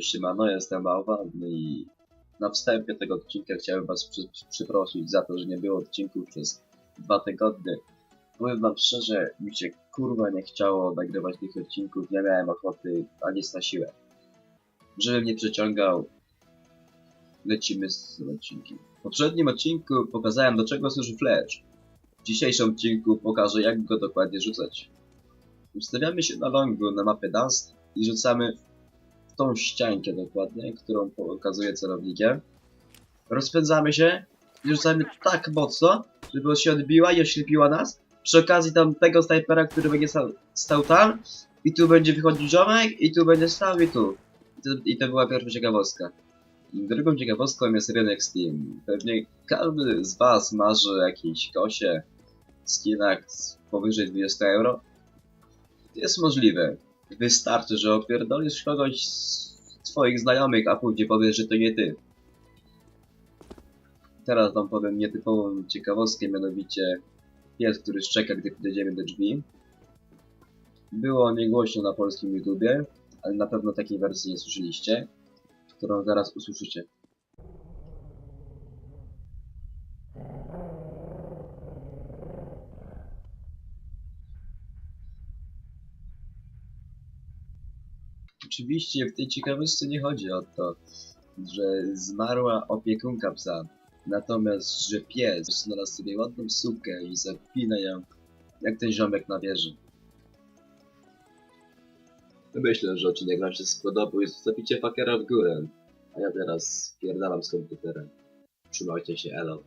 Siemano, jestem Bałwan i na wstępie tego odcinka chciałem was przy, za to, że nie było odcinków przez dwa tygodnie. Powiem wam szczerze, mi się kurwa nie chciało nagrywać tych odcinków, nie miałem ochoty ani na siłę. Żebym nie przeciągał, lecimy z odcinkiem. W poprzednim odcinku pokazałem do czego służy flash. W dzisiejszym odcinku pokażę jak go dokładnie rzucać. Ustawiamy się na longu na mapie Dust i rzucamy w tą ściankę dokładnie, którą pokazuje celownikiem. Rozpędzamy się i rzucamy tak mocno, żeby się odbiła i oślepiła nas. Przy okazji tam tego snajpera, który będzie stał, stał tam i tu będzie wychodził ziomek i tu będzie stał i tu. I to, i to była pierwsza ciekawostka. Drugą ciekawostką jest rynek Steam. Pewnie każdy z was marzy jakiejś kosie, skinach powyżej 20 euro. Jest możliwe. Wystarczy, że opierdolisz kogoś z twoich znajomych, a później powiesz, że to nie ty. Teraz wam powiem nietypową ciekawostkę, mianowicie pies, który szczeka, gdy podejdziemy do drzwi. Było o niej głośno na polskim YouTubie, ale na pewno takiej wersji nie słyszeliście, którą zaraz usłyszycie. Oczywiście w tej ciekawostce nie chodzi o to, że zmarła opiekunka psa, natomiast że pies znalazł sobie ładną sukę i zapina ją jak ten ziomek na wieży. Myślę, że odcinek wam się spodobał i zostawicie fakera w górę. A ja teraz spierdalam z komputerem. Trzymajcie się, elo.